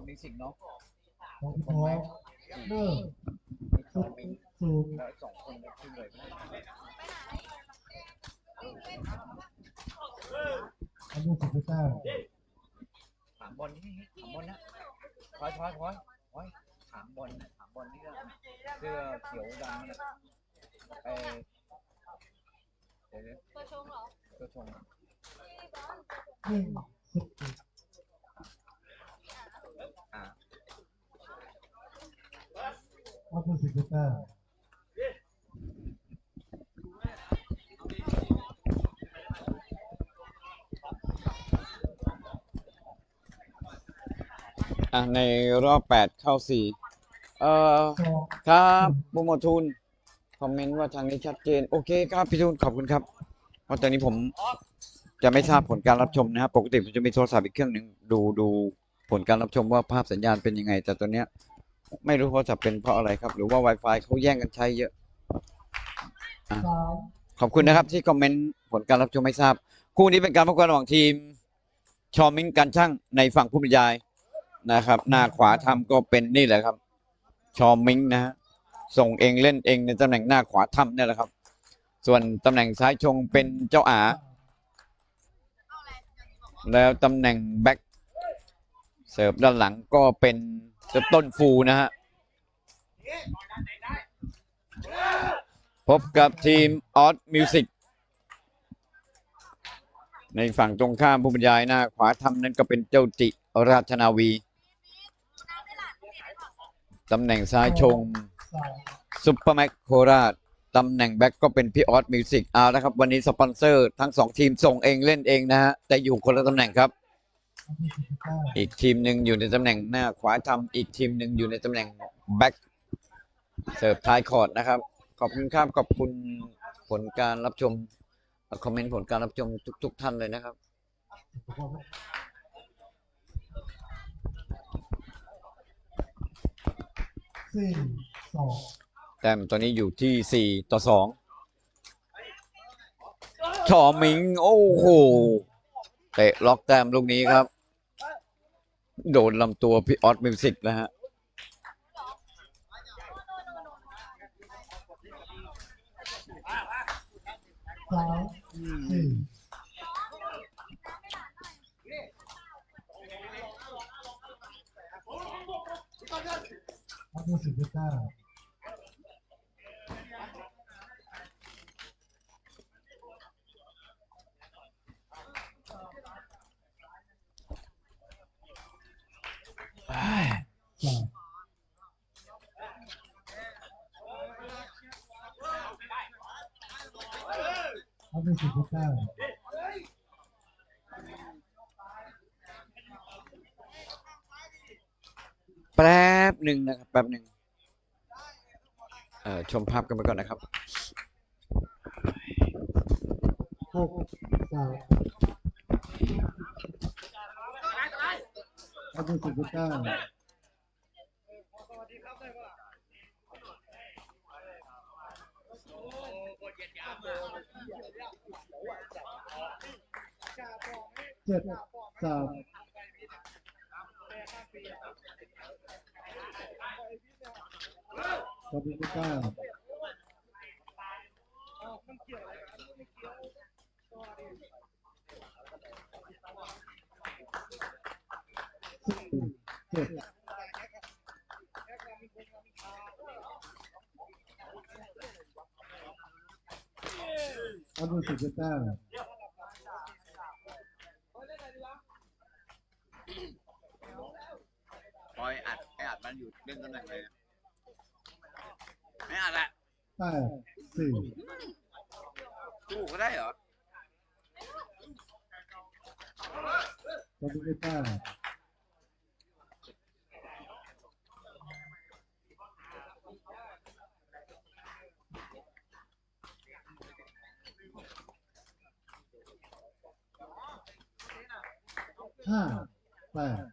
อนมิวสิกเนาะสองพอเริ่มมีสสุองมิงสูงแล้วสองคนก็ขึ้นเลยอันนี้สิบเก้าถามบอลนี่ถามบอลนะพอยพอยพอยพอยถามบอลถามบอลนี่เสื้อเขียวดำนะไอเดี๋ยวนะตัวชงเหรอตัวชงหนึ่งสิบเอ็ด อ่า อันนี้สิบเก้าอะในรอบแปดเข้าสี่เอ่อสองครับบุโมทูนคอมเมนต์ว่าทางนี้ชัดเจน โอเคครับพี่ทูนขอบคุณครับ เพราะตอนนี้ผมจะไม่ทราบผลการรับชมนะครับ ปกติผมจะมีโทรศัพท์อีกเครื่องหนึ่งดูดูผลการรับชมว่าภาพสัญญาณเป็นยังไง แต่ตอนเนี้ย ไม่รู้โทรศัพท์เป็นเพราะอะไรครับ หรือว่า Wi-Fi เขาแย่งกันใช้เยอะสามขอบคุณนะครับที่คอมเมนต์ผลการรับชมให้ทราบ คู่นี้เป็นการพบกันระหว่างทีม ชอมิงกันช่างในฝั่งผู้บรรยายนะครับ หน้าขวาทำก็เป็นนี่แหละครับ ชอมิงนะฮะส่งเองเล่นเองในตำแหน่งหน้าขวาทำเนี่ยแหละครับ ส่วนตำแหน่งซ้ายชงเป็นเจ้าอา แล้วตำแหน่งแบ็คเสิร์ฟด้านหลังก็เป็นเจ้าต้นฟูนะฮะ พบกับทีมออสมิวสิกในฝั่งตรงข้ามผู้บรรยายหน้าขวาทำนั้นก็เป็นเจ้าจิราชนาวี ตำแหน่งซ้ายชงสามซุปเปอร์แม็กโคราชตำแหน่งแบ็กก็เป็นพี่ออสมิวสิกเอาละครับ วันนี้สปอนเซอร์ทั้งสองทีมส่งเองเล่นเองนะฮะ แต่อยู่คนละตำแหน่งครับ อันนี้สิบเก้าอีกทีมหนึ่งอยู่ในตำแหน่งหน้าขวาทำอีกทีมหนึ่งอยู่ในตำแหน่งแบ็กเสิร์ฟท้ายคอร์ดนะครับ ขอบคุณครับขอบคุณผลการรับชมคอมเมนต์ผลการรับชมทุก ๆ ท่านเลยนะครับสี่สองแต้มตอนนี้อยู่ที่4ต่อ2ชอมิง โอ้โห เตะล็อกแต้มลูกนี้ครับ โดนลำตัวพี่ออสมิวสิกนะฮะสามสี่อันนี้สิบเก้า สามอันนี้สิบเก้าแป๊บหนึ่งนะครับแป๊บหนึ่งเอ่อชมภาพกันไปก่อนนะครับหกสาม อันนี้สิบเก้าเจ็ดสามอันนี้สิบเก้า เจ็ดอันนี้สิบเก้าปอยอัดไออัดมันอยู่เล่นตำแหน่งเลยไม่อัดละแปดสี่ถูกก็ได้เหรออันนี้เก้า ห้าแปด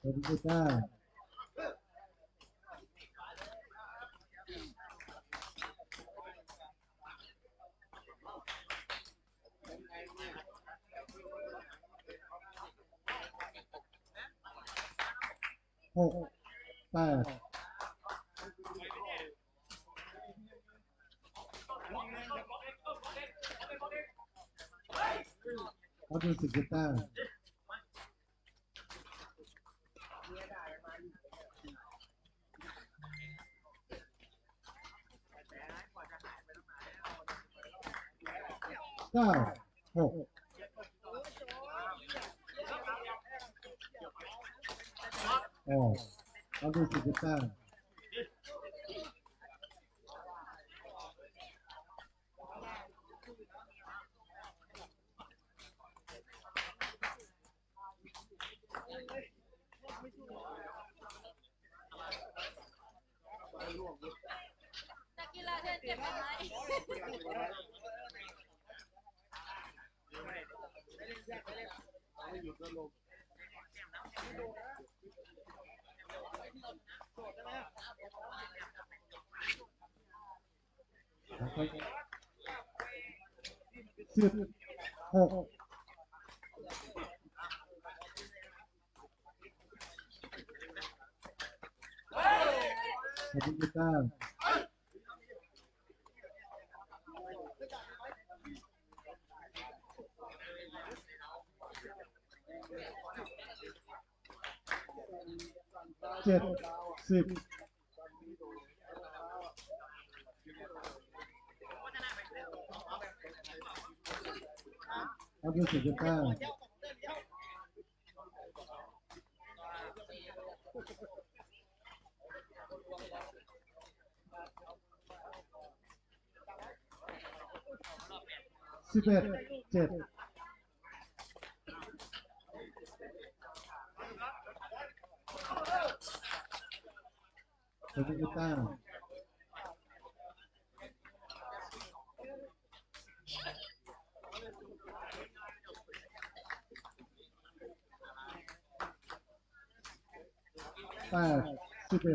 เป็นกีตาร์หกแปด เขาดูสิบเจ็ดแต้มเก้าหกออเขาดูสิบเจ็ด นักกีฬาเธอเจ็บไหมสิบหก ขอบคุณกีตาร์เจ็ดสิบเอาดูสิกีตาร์สิบเอ็ด 对对。对这个大啊！哎，对。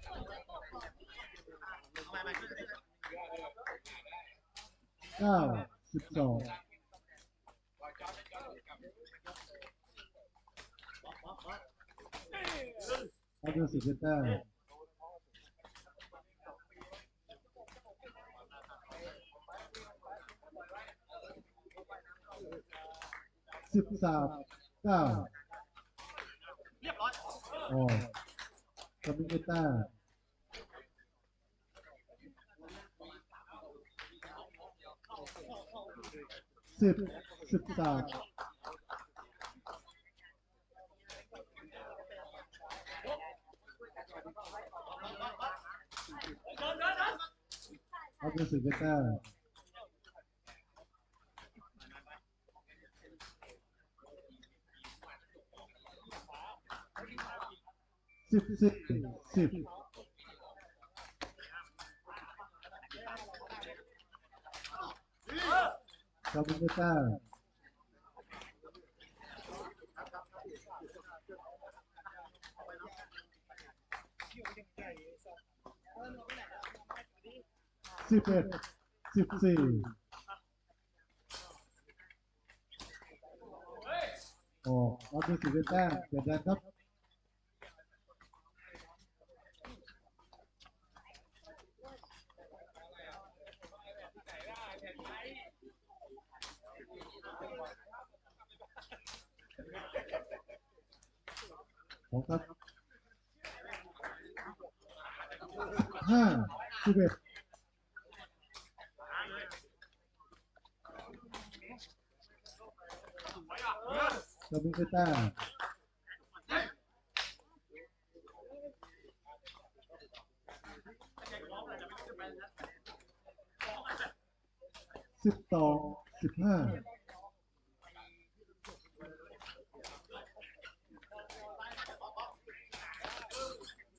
เกีตาร์สิบสองแปดขอบคุณกีตาร์เก้าสิบสองเอาดูสิกีตาร์สิบสามเก้าโอ้ ขอบคุณกีตาร์สิบสิบสามเอาดูสิกีตา สิบสิบสิบขอบคุณกีตาร์สิบเอ็ดสิบสี่โอ้เอาดูสิกีตาร์เปลี่ยนแดนครับ ของครับห้าสิบเอ็ด เราเป็นกีตาสิบสอสิบห้า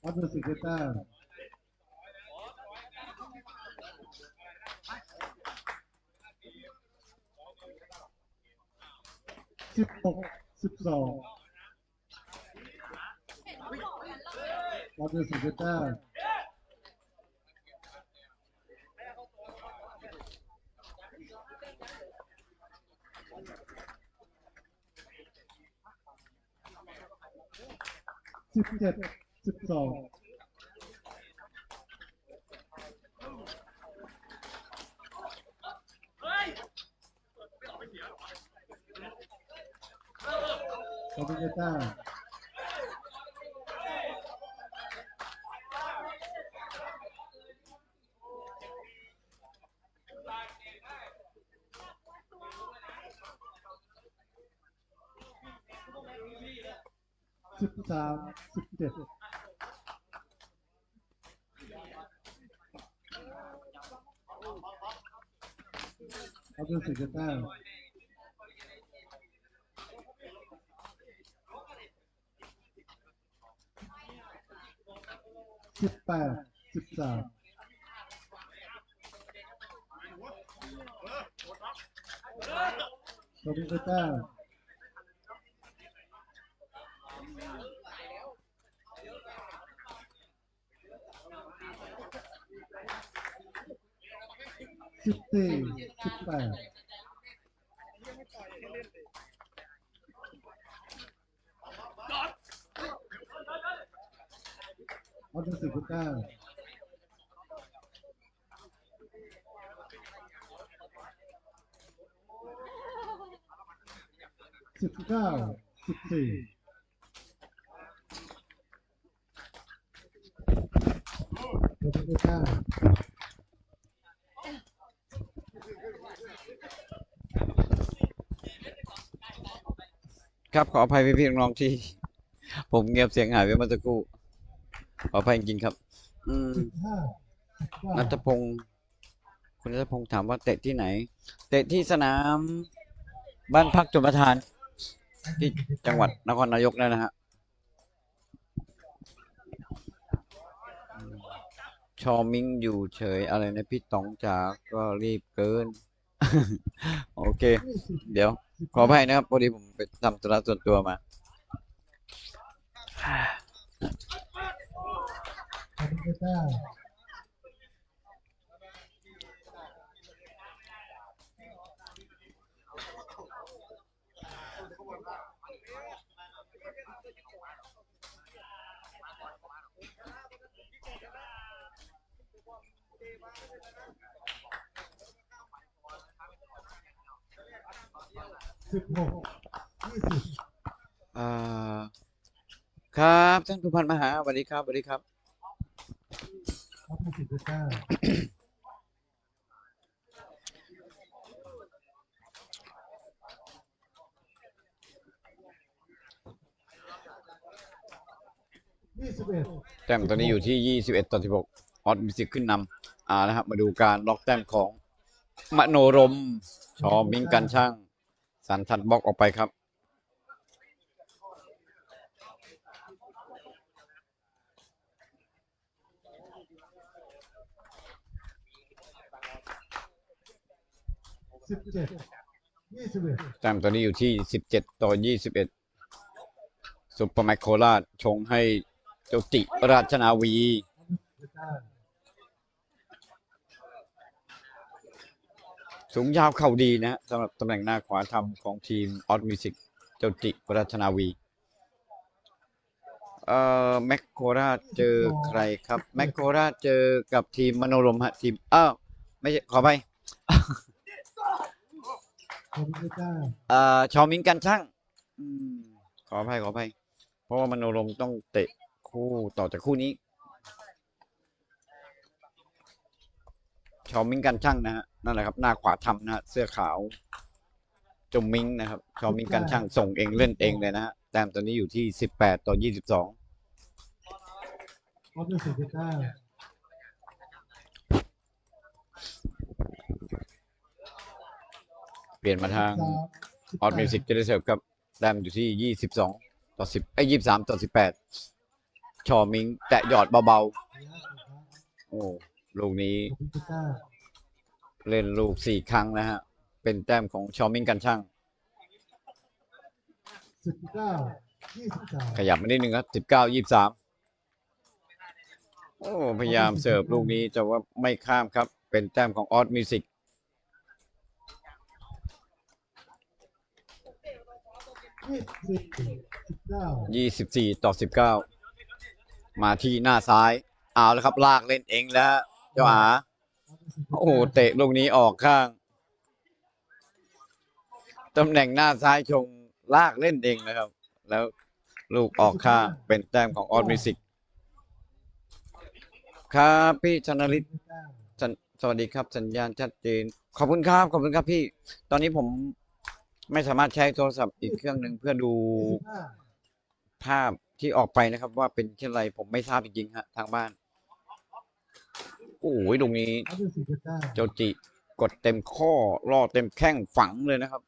ออฟเดสิกเตอร์สิบหก สิบสองเราเป็นเดอร์สิกเตอร์สิบเจ็ดสิบสอง ออฟเดอร์เตอร์สิบสามสิบเจ็ดเอาดูสิกเตอ สิบแปดสิบสามเอาดูสิกเตอร์สิบสี่สิบแปด ออเดอร์สิบเก้าสิบเก้าสิบสี่ออเดอร์เก้าครับขออภัยพี่ๆน้องๆที่ ผมเงียบเสียงหายไปเมื่อสักครู่ ขออภัยจริงๆครับ อืมสิบห้าสิบเก้านัทพงศ์คุณนัทพงศ์ถามว่าเตะที่ไหน เตะที่สนาม บ้านพักจมประทาน ที่จังหวัดนครนายกนั่นนะฮะอืมชอมิงอยู่เฉยอะไรนะพี่ต๋องจากก็รีบเกิน โอเคยี่สิบเดี๋ยว ขออภัยนะครับพอดีผมไปทำธุระส่วนตัวมา ออเดอร์เก้าสิบหกยี่สิบอ่าครับท่านผู้พันมหาสวัสดีครับสวัสดีครับ ออฟสิบเก้ายี่สิบเอ็ดแต้มตอนนี้อยู่ที่ 21 ต่อ 16 ออสมีสิทธิ์ขึ้นนำอ่านะครับ มาดูการล็อกแต้มของมโนรม ชอมิงกันช่าง สันทัดบล็อกออกไปครับ สิบเจ็ดยี่สิบเอ็ดแต้มตอนนี้อยู่ที่ 17 ต่อ 21 ซุปเปอร์แมคโคราชชงให้เจ้าติราชนาวี สูงยาวเข่าดีนะสำหรับตำแหน่งหน้าขวาทำของทีมออสมิสิกเจ้าติราชนาวี เอ่อแมคโคราชเจอใครครับ แมคโคราชเจอกับทีมมโนรมฮะทีม อ้าว ไม่ใช่ ขอไป คนเก้าเอ่อชอมิงกันช่างอืมขออภัยขออภัยเพราะว่ามโนรมต้องเตะคู่ต่อจากคู่นี้ ชอมิงกันช่างนะฮะนั่นแหละครับ หน้าขวาทำนะฮะเสื้อขาวจมมิงนะครับ ชอมิงกันช่างส่งเองเล่นเองเลยนะฮะแต้มตอนนี้อยู่ที่สิบแปดต่อยี่สิบสองออฟสิบเก้า เปลี่ยนมาทางสามออสมิวสิกจะได้เสิร์ฟครับแต้มอยู่ที่22ต่อ10ไอ้ย23ต่อ18ชอมิง แตะหยอดเบาๆ โอ้ลูกนี้ขอบคุณพิต้าเล่นลูกสี่ครั้งนะฮะ เป็นแต้มของชอมิงกันช่างสิบเก้ายี่สิบสามขยับมานิดนึงครับ19 23โอ้ พยายามเสิร์ฟลูกนี้แต่ว่าไม่ข้ามครับ เป็นแต้มของออสมิวสิก ยี่สิบสิบเก้า24ต่อ19มาที่หน้าซ้าย เอาแล้วครับลากเล่นเองแล้วฮะเจ้าอาโอ้โหเตะลูกนี้ออกข้างตำแหน่งหน้าซ้ายชงลากเล่นเองนะครับ แล้วลูกออกข้างเป็นแต้มของออสมิวสิกครับพี่ชนลิตสัญสวัสดีครับ สัญญาณชัดเจน ขอบคุณครับ ขอบคุณครับพี่ ตอนนี้ผม ไม่สามารถใช้โทรศัพท์อีกเครื่องหนึ่งเพื่อดูภาพที่ออกไปนะครับ ว่าเป็นเช่นไรผมไม่ทราบจริงๆฮะทางบ้านโอ้ยตรงนี้ออสมิวสิกพิต้าโจจิกดเต็มข้อล่อเต็มแข้งฝังเลยนะครับ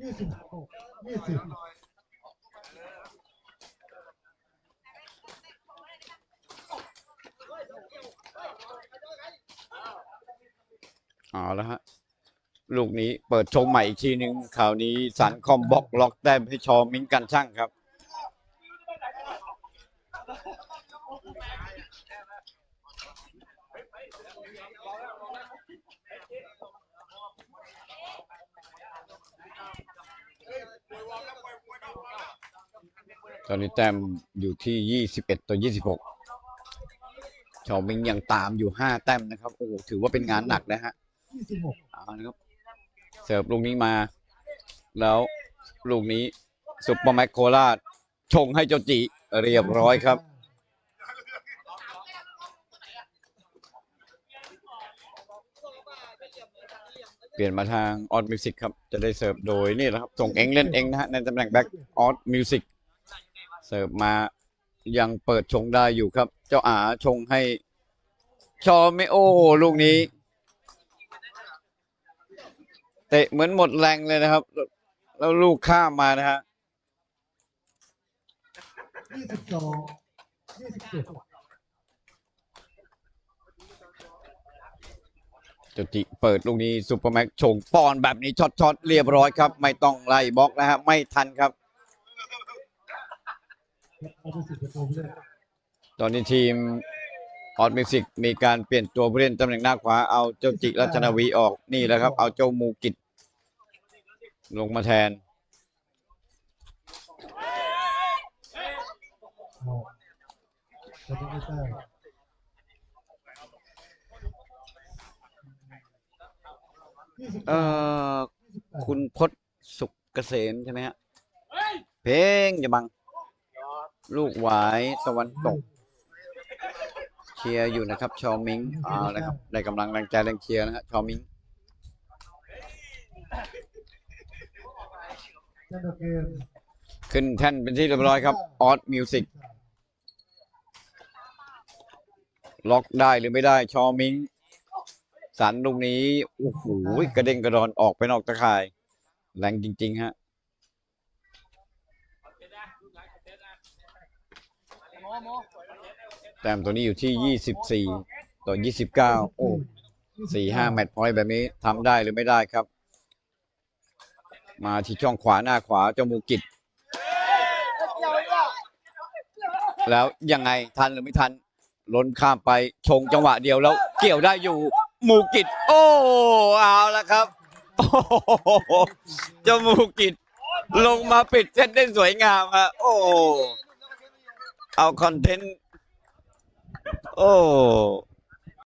ยี่สิบหกยี่สิบ เอาแล้วฮะ ลูกนี้เปิดชงใหม่อีกทีหนึ่งคราวนี้สันคอมบ็อกล็อกแต้มให้ชอมิงกันช่างครับ ตอนนี้แต้มอยู่ที่ 21 ต่อ 26 ชอมิงยังตามอยู่ 5 แต้มนะครับ โอ้โหถือว่าเป็นงานหนักนะฮะ เอาละครับเสิร์ฟลูกนี้มา แล้วลูกนี้ซุปเปอร์แมคโคราชชงให้เจ้าจิเรียบร้อยครับ เปลี่ยนมาทางออ s มิวสิกครับ จะได้เสิร์ฟโดยนี่แหละครับ ส่งเองเล่นเองนะฮะในตำแหน่งแบ็กออ s มิวสิกเสิร์ฟมายังเปิดชงได้อยู่ครับ เจ้าอาชงให้ชอไม่โอลูกนี้ เตะเหมือนหมดแรงเลยนะครับ แล้วลูกข้ามมานะฮะยี่สิบสองยี่สิบเจ็ดจุติเปิดลูกนี้ซูเปอร์แม็กชงปอนแบบนี้ช็อตช็อตเรียบร้อยครับ ไม่ต้องไล่บล็อกนะฮะไม่ทันครับ ตอนนี้ทีม ออ s มิวสิกมีการเปลี่ยนตัวผู้เล่นตำแหน่งหน้าขวาเอาเจ้าจิรัชนาวีออกนี่แหละครับ เอาเจ้ามูกิจลงมาแทน เอ่อ คุณพศสุกเกษมใช่ไหมฮะ เพลงอย่าบัง ลูกหวายตะวันตก ชียร์อยู่นะครับ ชอมิงเอาละครับได้กำลังแรงใจแรงเชียร์นะฮะชอมิงขึ้นแท่นเป็นที่เรียบร้อยครับออสมิวสิกล็อกได้หรือไม่ได้ ชอมิงสันลูกนี้โอ้โหกระเด้งกระดอนออกไปนอกตะข่าย แรงจริง ๆ ฮะ แต้มตัวนี้อยู่ที่24ต่อ29โอ้สี่ห้าแมตช์พอยต์แบบนี้ทำได้หรือไม่ได้ครับ มาที่ช่องขวาหน้าขวาเจ้ามูกิจ แล้วยังไงทันหรือไม่ทันล้นข้ามไปชงจังหวะเดียวแล้ว เกี่ยวได้อยู่มูกิจ โอ้เอาละครับโอ้โหเจ้ามูกิจ ลงมาปิดเซตได้สวยงามฮะโอ้ เอาคอนเทนต์ โอ้